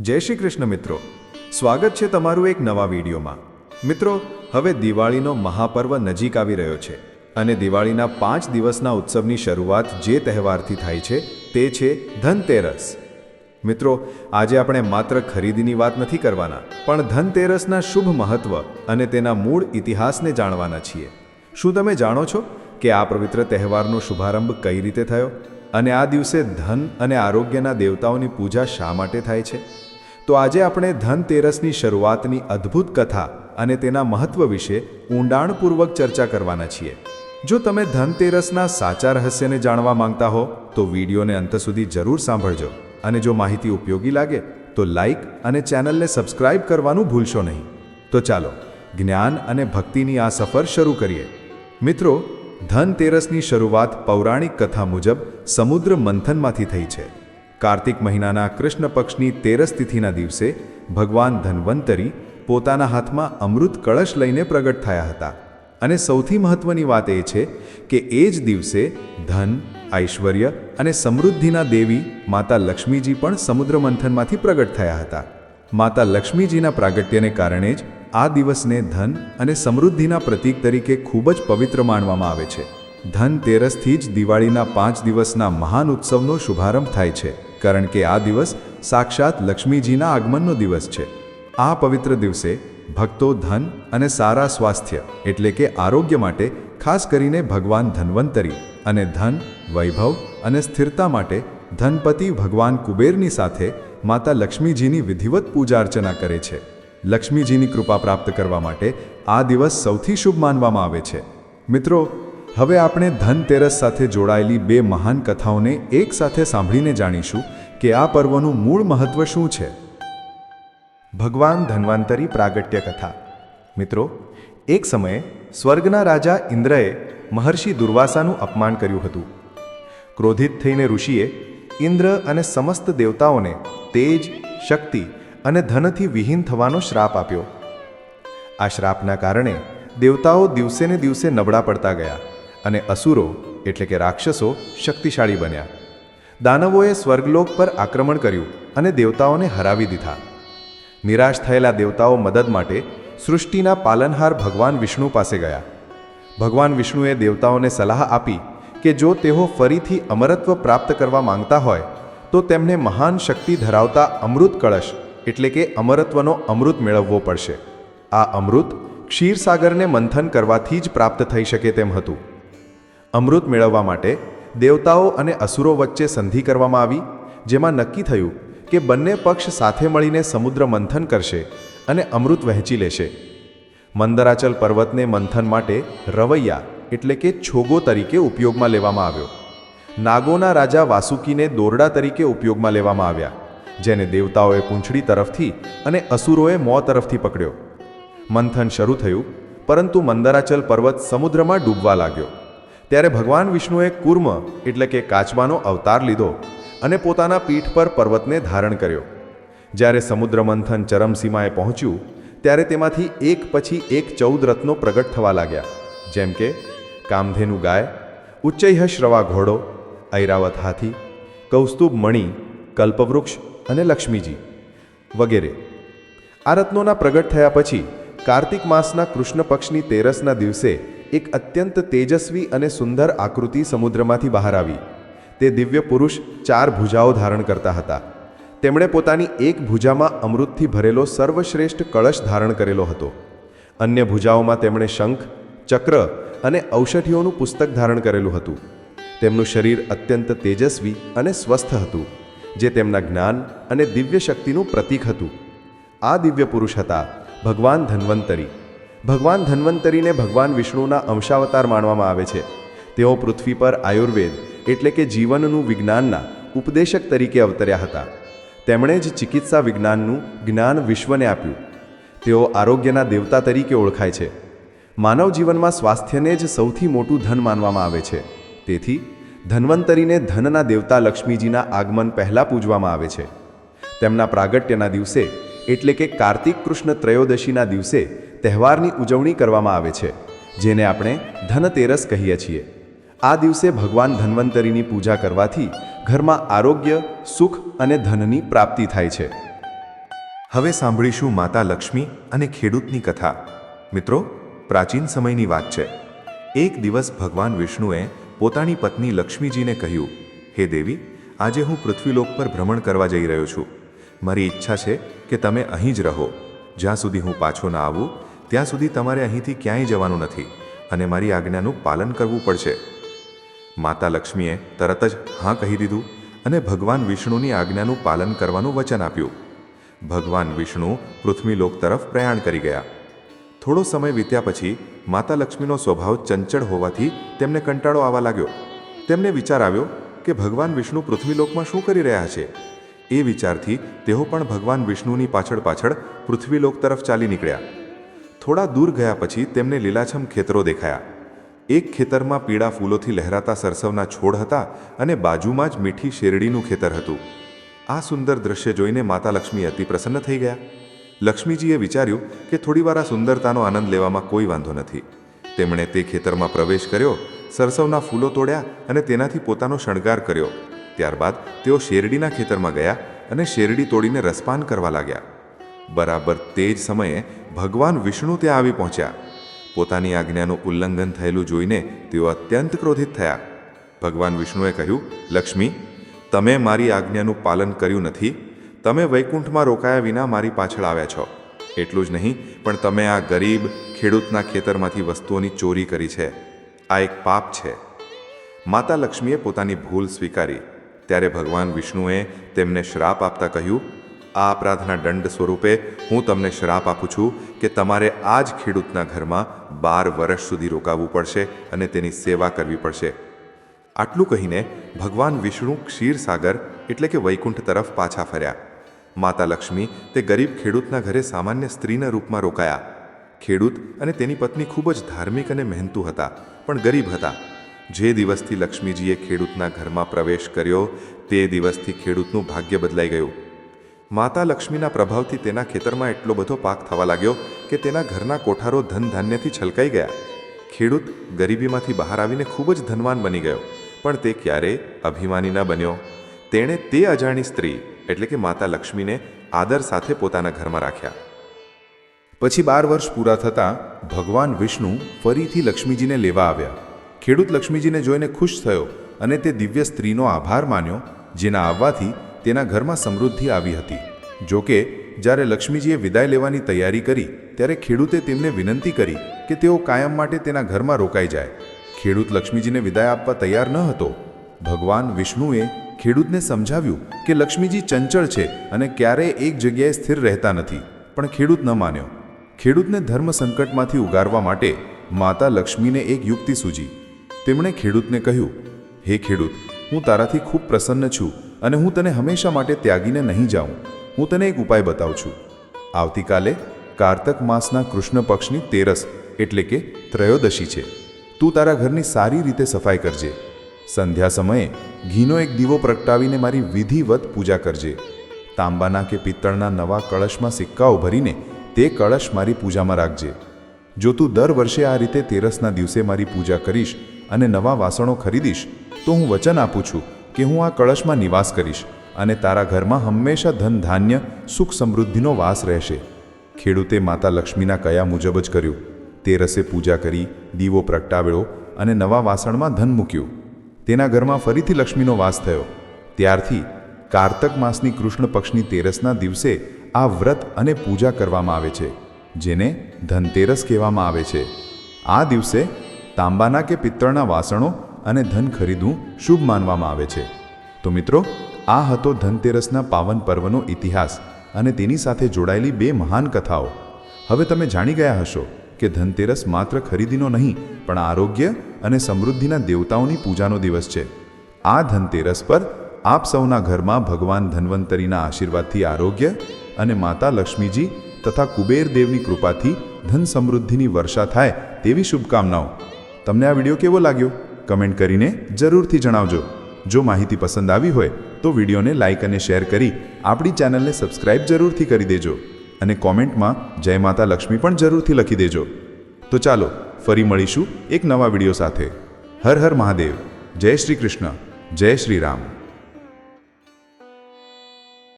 જય શ્રી કૃષ્ણ મિત્રો. સ્વાગત છે તમારું એક નવા વિડીયોમાં. મિત્રો, હવે દિવાળીનો મહાપર્વ નજીક આવી રહ્યો છે અને દિવાળીના પાંચ દિવસના ઉત્સવની શરૂઆત જે તહેવારથી થાય છે તે છે ધનતેરસ. મિત્રો, આજે આપણે માત્ર ખરીદીની વાત નથી કરવાના, પણ ધનતેરસના શુભ મહત્વ અને તેના મૂળ ઇતિહાસને જાણવાના છીએ. શું તમે જાણો છો કે આ પવિત્ર તહેવારનો શુભારંભ કઈ રીતે થયો? અને આ દિવસે ધન અને આરોગ્યના દેવતાઓની પૂજા શા માટે થાય છે? તો આજે આપણે ધનતેરસની શરૂઆતની અદ્ભુત કથા અને તેના મહત્વ વિશે ઊંડાણપૂર્વક ચર્ચા કરવાના છીએ. જો તમે ધનતેરસના સાચા રહસ્યને જાણવા માંગતા હો, તો વિડીયોને અંત સુધી જરૂર સાંભળજો. અને જો માહિતી ઉપયોગી લાગે, તો લાઈક અને ચેનલને સબસ્ક્રાઇબ કરવાનું ભૂલશો નહીં. તો ચાલો, જ્ઞાન અને ભક્તિની આ સફર શરૂ કરીએ. મિત્રો, ધનતેરસની શરૂઆત પૌરાણિક કથા મુજબ સમુદ્ર મંથનમાંથી થઈ છે. કાર્તિક મહિનાના કૃષ્ણ પક્ષની તેરસ તિથિના દિવસે ભગવાન ધન્વંતરી પોતાના હાથમાં અમૃત કળશ લઈને પ્રગટ થયા હતા. અને સૌથી મહત્વની વાત એ છે કે એ જ દિવસે ધન, ઐશ્વર્ય અને સમૃદ્ધિના દેવી માતા લક્ષ્મીજી પણ સમુદ્ર મંથનમાંથી પ્રગટ થયા હતા. માતા લક્ષ્મીજીના પ્રાગટ્યને કારણે જ આ દિવસને ધન અને સમૃદ્ધિના પ્રતીક તરીકે ખૂબ જ પવિત્ર માનવામાં આવે છે. ધન તેરસથી જ દિવાળીના પાંચ દિવસના મહાન ઉત્સવનો શુભારંભ થાય છે. કારણ કે આ દિવસ સાક્ષાત લક્ષ્મીજીના આગમનનો દિવસ છે. આ પવિત્ર દિવસે ભક્તો ધન અને સારા સ્વાસ્થ્ય એટલે કે આરોગ્ય માટે ખાસ કરીને ભગવાન ધન્વંતરી અને ધન, વૈભવ અને સ્થિરતા માટે ધનપતિ ભગવાન કુબેરની સાથે માતા લક્ષ્મીજીની વિધિવત પૂજા અર્ચના કરે છે. લક્ષ્મીજીની કૃપા પ્રાપ્ત કરવા માટે આ દિવસ સૌથી શુભ માનવામાં આવે છે. મિત્રો હવે આપણે ધનતેરસ સાથે જોડાયેલી બે મહાન કથાઓને એક સાથે સાંભળીને જાણીશું કે આ પર્વનું મૂળ મહત્વ શું છે. ભગવાન ધન્વંતરી પ્રાગટ્ય કથા. મિત્રો, એક સમયે સ્વર્ગના રાજા ઇન્દ્રએ મહર્ષિ દુર્વાસાનું અપમાન કર્યું હતું. ક્રોધિત થઈને ઋષિએ ઇન્દ્ર અને સમસ્ત દેવતાઓને તેજ, શક્તિ અને ધનથી વિહીન થવાનો શ્રાપ આપ્યો. આ શ્રાપના કારણે દેવતાઓ દિવસેને દિવસે નબળા પડતા ગયા. અને અસુરો, એટલે કે રાક્ષસો, શક્તિશાળી બન્યા. દાનવોએ સ્વર્ગલોક પર આક્રમણ કર્યું અને દેવતાઓને હરાવી દીધા. નિરાશ થયેલા દેવતાઓ મદદ માટે સૃષ્ટિના પાલનહાર ભગવાન વિષ્ણુ પાસે ગયા. ભગવાન વિષ્ણુએ દેવતાઓને સલાહ આપી કે જો તેઓ ફરીથી અમરત્વ પ્રાપ્ત કરવા માંગતા હોય, તો તેમને મહાન શક્તિ ધરાવતા અમૃત કળશ, એટલે કે અમરત્વનો અમૃત મેળવવો પડશે. આ અમૃત ક્ષીરસાગરને મંથન કરવાથી જ પ્રાપ્ત થઈ શકે તેમ હતું. અમૃત મેળવવા માટે દેવતાઓ અને અસુરો વચ્ચે સંધિ કરવામાં આવી, જેમાં નક્કી થયું કે બંને પક્ષ સાથે મળીને સમુદ્ર મંથન કરશે અને અમૃત વહેંચી લેશે. મંદરાચલ પર્વતને મંથન માટે રવૈયા એટલે કે છોગો તરીકે ઉપયોગમાં લેવામાં આવ્યો. નાગોના રાજા વાસુકીને દોરડા તરીકે ઉપયોગમાં લેવામાં આવ્યા, જેને દેવતાઓએ પૂંછડી તરફથી અને અસુરોએ મોં તરફથી પકડ્યો. મંથન શરૂ થયું, પરંતુ મંદરાચલ પર્વત સમુદ્રમાં ડૂબવા લાગ્યો. ત્યારે ભગવાન વિષ્ણુએ કુર્મ, એટલે કે કાચબાનો અવતાર લીધો અને પોતાના પીઠ પર પર્વતને ધારણ કર્યો. જ્યારે સમુદ્ર મંથન ચરમસીમાએ પહોંચ્યું, ત્યારે તેમાંથી એક પછી એક ચૌદ રત્નો પ્રગટ થવા લાગ્યા, જેમ કે કામધેનુ ગાય, ઉચ્ચૈહ શ્રવા ઘોડો, ઐરાવત હાથી, કૌસ્તુભ મણિ, કલ્પવૃક્ષ અને લક્ષ્મીજી વગેરે. આ રત્નોના પ્રગટ થયા પછી કાર્તિક માસના કૃષ્ણ પક્ષની તેરસના દિવસે એક અત્યંત તેજસ્વી અને સુંદર આકૃતિ સમુદ્રમાંથી બહાર આવી. તે દિવ્ય પુરુષ ચાર ભુજાઓ ધારણ કરતા હતા. તેમણે પોતાની એક ભુજામાં અમૃતથી ભરેલો સર્વશ્રેષ્ઠ કળશ ધારણ કરેલો હતો. અન્ય ભુજાઓમાં તેમણે શંખ, ચક્ર અને ઔષધિઓનું પુસ્તક ધારણ કરેલું હતું. તેમનું શરીર અત્યંત તેજસ્વી અને સ્વસ્થ હતું, જે તેમના જ્ઞાન અને દિવ્ય શક્તિનું પ્રતીક હતું. આ દિવ્ય પુરુષ હતા ભગવાન ધન્વંતરી. ભગવાન ધન્વંતરીને ભગવાન વિષ્ણુના અંશાવતાર માનવામાં આવે છે. તેઓ પૃથ્વી પર આયુર્વેદ એટલે કે જીવનનું વિજ્ઞાનના ઉપદેશક તરીકે અવતર્યા હતા. તેમણે જ ચિકિત્સા વિજ્ઞાનનું જ્ઞાન વિશ્વને આપ્યું. તેઓ આરોગ્યના દેવતા તરીકે ઓળખાય છે. માનવ જીવનમાં સ્વાસ્થ્યને જ સૌથી મોટું ધન માનવામાં આવે છે. તેથી, ધન્વંતરીને ધનના દેવતા લક્ષ્મીજીના આગમન પહેલાં પૂજવામાં આવે છે. તેમના પ્રાગટ્યના દિવસે એટલે કે કાર્તિક કૃષ્ણ ત્રયોદશીના દિવસે તહેવારની ઉજવણી કરવામાં આવે છે, જેને આપણે ધનતેરસ કહીએ છીએ. આ દિવસે ભગવાન ધન્વંતરીની પૂજા કરવાથી ઘરમાં આરોગ્ય, સુખ અને ધનની પ્રાપ્તિ થાય છે. હવે સાંભળીશું માતા લક્ષ્મી અને ખેડૂતની કથા. મિત્રો, પ્રાચીન સમયની વાત છે. એક દિવસ ભગવાન વિષ્ણુએ પોતાની પત્ની લક્ષ્મીજીને કહ્યું, હે દેવી, આજે હું પૃથ્વીલોક પર ભ્રમણ કરવા જઈ રહ્યો છું. મારી ઈચ્છા છે કે તમે અહીં જ રહો. જ્યાં સુધી હું પાછો ના આવું ત્યાં સુધી તમારે અહીંથી ક્યાંય જવાનું નથી અને મારી આજ્ઞાનું પાલન કરવું પડશે. માતા લક્ષ્મીએ તરત જ હા કહી દીધું અને ભગવાન વિષ્ણુની આજ્ઞાનું પાલન કરવાનું વચન આપ્યું. ભગવાન વિષ્ણુ પૃથ્વીલોક તરફ પ્રયાણ કરી ગયા. થોડો સમય વીત્યા પછી માતા લક્ષ્મીનો સ્વભાવ ચંચળ હોવાથી તેમને કંટાળો આવવા લાગ્યો. તેમને વિચાર આવ્યો કે ભગવાન વિષ્ણુ પૃથ્વીલોકમાં શું કરી રહ્યા છે? એ વિચારથી તેઓ પણ ભગવાન વિષ્ણુની પાછળ પાછળ પૃથ્વીલોક તરફ ચાલી નીકળ્યા. થોડા દૂર ગયા પછી તેમને લીલાછમ ખેતરો દેખાયા. એક ખેતરમાં પીળા ફૂલોથી લહેરાતા સરસવના છોડ હતા અને બાજુમાં જ મીઠી શેરડીનું ખેતર હતું. આ સુંદર દ્રશ્ય જોઈને માતા લક્ષ્મી અતિ પ્રસન્ન થઈ ગયા. લક્ષ્મીજીએ વિચાર્યું કે થોડીવાર આ સુંદરતાનો આનંદ લેવામાં કોઈ વાંધો નથી. તેમણે તે ખેતરમાં પ્રવેશ કર્યો, સરસવના ફૂલો તોડ્યા અને તેનાથી પોતાનો શણગાર કર્યો. ત્યારબાદ તેઓ શેરડીના ખેતરમાં ગયા અને શેરડી તોડીને રસપાન કરવા લાગ્યા. બરાબર તે જ સમયે ભગવાન વિષ્ણુ ત્યાં આવી પહોંચ્યા. પોતાની આજ્ઞાનું ઉલ્લંઘન થયેલું જોઈને તેઓ અત્યંત ક્રોધિત થયા. ભગવાન વિષ્ણુએ કહ્યું, લક્ષ્મી, તમે મારી આજ્ઞાનું પાલન કર્યું નથી. તમે વૈકુંઠમાં રોકાયા વિના મારી પાછળ આવ્યા છો. એટલું જ નહીં, પણ તમે આ ગરીબ, ખેડૂતના ખેતરમાંથી વસ્તુઓની ચોરી કરી છે. આ એક પાપ છે. માતા લક્ષ્મીએ પોતાની ભૂલ સ્વીકારી. ત્યારે ભગવાન વિષ્ણુએ તેમને શ્રાપ આપતા કહ્યું આ અપરાધના દંડ સ્વરૂપે હું તમને શ્રાપ આપું છું કે તમારે આ જ ખેડૂતના ઘરમાં બાર વર્ષ સુધી રોકાવવું પડશે અને તેની સેવા કરવી પડશે. આટલું કહીને ભગવાન વિષ્ણુ ક્ષીરસાગર એટલે કે વૈકુંઠ તરફ પાછા ફર્યા. માતા લક્ષ્મી તે ગરીબ ખેડૂતના ઘરે સામાન્ય સ્ત્રીના રૂપમાં રોકાયા. ખેડૂત અને તેની પત્ની ખૂબ જ ધાર્મિક અને મહેનતુ હતા, પણ ગરીબ હતા. જે દિવસથી લક્ષ્મીજીએ ખેડૂતના ઘરમાં પ્રવેશ કર્યો, તે દિવસથી ખેડૂતનું ભાગ્ય બદલાઈ ગયું. માતા લક્ષ્મીના પ્રભાવથી તેના ખેતરમાં એટલો બધો પાક થવા લાગ્યો કે તેના ઘરના કોઠારો ધન ધાન્યથી છલકાઈ ગયા. ખેડૂત ગરીબીમાંથી બહાર આવીને ખૂબ જ ધનવાન બની ગયો, પણ તે ક્યારેય અભિમાની ન બન્યો? તેણે તે અજાણી સ્ત્રી, એટલે કે માતા લક્ષ્મીને આદર સાથે પોતાના ઘરમાં રાખ્યા. પછી બાર વર્ષ પૂરા થતાં ભગવાન વિષ્ણુ ફરીથી લક્ષ્મીજીને લેવા આવ્યા. ખેડૂત લક્ષ્મીજીને જોઈને ખુશ થયો અને તે દિવ્ય સ્ત્રીનો આભાર માન્યો, જેના આવવાથી તેના ઘરમાં સમૃદ્ધિ આવી હતી. જો કે જ્યારે લક્ષ્મીજીએ વિદાય લેવાની તૈયારી કરી, ત્યારે ખેડૂતે તેમને વિનંતી કરી કે તેઓ કાયમ માટે તેના ઘરમાં રોકાઈ જાય. ખેડૂત લક્ષ્મીજીને વિદાય આપવા તૈયાર ન હતો. ભગવાન વિષ્ણુએ ખેડૂતને સમજાવ્યું કે લક્ષ્મીજી ચંચળ છે અને ક્યારેય એક જગ્યાએ સ્થિર રહેતા નથી, પણ ખેડૂત ન માન્યો. ખેડૂતને ધર્મ સંકટમાંથી ઉગારવા માટે માતા લક્ષ્મીને એક યુક્તિ સૂજી. તેમણે ખેડૂતને કહ્યું, હે ખેડૂત, હું તારાથી ખૂબ પ્રસન્ન છું. અને હું તને હંમેશા માટે ત્યાગીને નહીં જાઉં. હું તને એક ઉપાય બતાવું છું. આવતીકાલે કારતક માસના કૃષ્ણ પક્ષની તેરસ એટલે કે ત્રયોદશી છે. તું તારા ઘરની સારી રીતે સફાઈ કરજે. સંધ્યા સમયે ઘીનો એક દીવો પ્રગટાવીને મારી વિધિવત પૂજા કરજે. તાંબાના કે પિત્તળના નવા કળશમાં સિક્કાઓ ભરીને તે કળશ મારી પૂજામાં રાખજે. જો તું દર વર્ષે આ રીતે તેરસના દિવસે મારી પૂજા કરીશ અને નવા વાસણો ખરીદીશ, તો હું વચન આપું છું કે હું આ કળશમાં નિવાસ કરીશ અને તારા ઘરમાં હંમેશા ધન ધાન્ય સુખ સમૃદ્ધિનો વાસ રહેશે. ખેડૂતે માતા લક્ષ્મીના કયા મુજબ જ કર્યું. તેરસે પૂજા કરી, દીવો પ્રગટાવ્યો અને નવા વાસણમાં ધન મૂક્યું. તેના ઘરમાં ફરીથી લક્ષ્મીનો વાસ થયો. ત્યારથી કારતક માસની કૃષ્ણ પક્ષની તેરસના દિવસે આ વ્રત અને પૂજા કરવામાં આવે છે, જેને ધનતેરસ કહેવામાં આવે છે. આ દિવસે તાંબાના કે પિત્તળના વાસણો અને ધન ખરીદવું શુભ માનવામાં આવે છે. તો મિત્રો, આ હતો ધનતેરસના પાવન પર્વનો ઇતિહાસ અને તેની સાથે જોડાયેલી બે મહાન કથાઓ. હવે તમે જાણી ગયા હશો કે ધનતેરસ માત્ર ખરીદીનો નહીં, પણ આરોગ્ય અને સમૃદ્ધિના દેવતાઓની પૂજાનો દિવસ છે. આ ધનતેરસ પર આપ સૌના ઘરમાં ભગવાન ધન્વંતરીના આશીર્વાદથી આરોગ્ય અને માતા લક્ષ્મીજી તથા કુબેર દેવની કૃપાથી ધન સમૃદ્ધિની વર્ષા થાય તેવી શુભકામનાઓ. તમને આ વીડિયો કેવો લાગ્યો? કમેન્ટ કરીને જરૂરથી જણાવજો. જો માહિતી પસંદ આવી હોય તો વિડીયોને લાઇક અને શેર કરી આપણી ચેનલને સબસ્ક્રાઇબ જરૂરથી કરી દેજો અને કોમેન્ટમાં જય માતા લક્ષ્મી પણ જરૂરથી લખી દેજો. તો ચાલો ફરી મળીશું એક નવા વીડિયો સાથે. હર હર મહાદેવ. જય શ્રી કૃષ્ણ. જય શ્રી રામ.